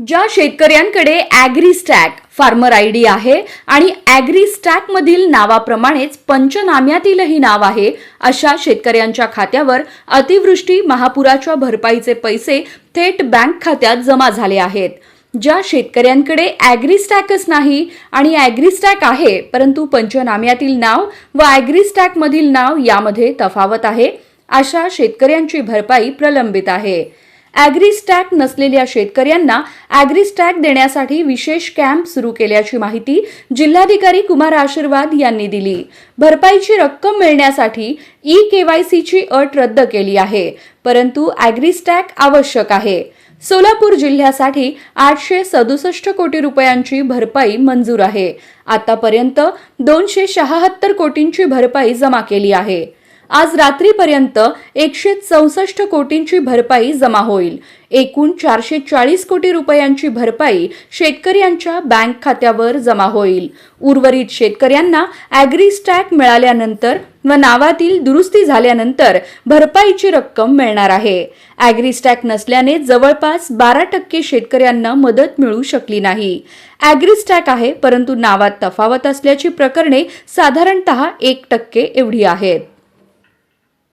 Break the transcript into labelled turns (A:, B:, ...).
A: ज्या शेतकऱ्यांकडे AgriStack farmer I D आहे आणि ॲग्रीस्टॅकमधील नावाप्रमाणेच पंचनाम्यातीलही नाव आहे अशा शेतकऱ्यांच्या खात्यावर अतिवृष्टी महापुराच्या भरपाईचे पैसे थेट बँक खात्यात जमा झाले आहेत. ज्या शेतकऱ्यांकडे ॲग्रीस्टॅकच नाही आणि ॲग्रीस्टॅक आहे परंतु पंचनाम्यातील नाव व ॲग्रीस्टॅकमधील नाव यामध्ये तफावत आहे अशा शेतकऱ्यांची भरपाई प्रलंबित आहे. ॲग्रीस्टॅक नसलेल्या शेतकऱ्यांना ॲग्रीस्टॅक देण्यासाठी विशेष कॅम्प सुरू केल्याची माहिती जिल्हाधिकारी कुमार आशीर्वाद यांनी दिली. भरपाईची रक्कम मिळण्यासाठी ई केवायसीची अट रद्द केली आहे परंतु ॲग्रीस्टॅक आवश्यक आहे. सोलापूर जिल्ह्यासाठी आठशे सदुसष्ट कोटी रुपयांची भरपाई मंजूर आहे. आतापर्यंत दोनशे शहात्तर कोटींची भरपाई जमा केली आहे. आज रात्रीपर्यंत एकशे चौसष्ट कोटींची भरपाई जमा होईल. एकूण चारशे चाळीस कोटी रुपयांची भरपाई शेतकऱ्यांच्या बँक खात्यावर जमा होईल. उर्वरित शेतकऱ्यांना ॲग्रीस्टॅक मिळाल्यानंतर व नावातील दुरुस्ती झाल्यानंतर भरपाईची रक्कम मिळणार आहे. ॲग्रीस्टॅक नसल्याने जवळपास बारा टक्के शेतकऱ्यांना मदत मिळू शकली नाही. ॲग्रीस्टॅक आहे परंतु नावात तफावत असल्याची प्रकरणे साधारणतः एक टक्के एवढी आहेत.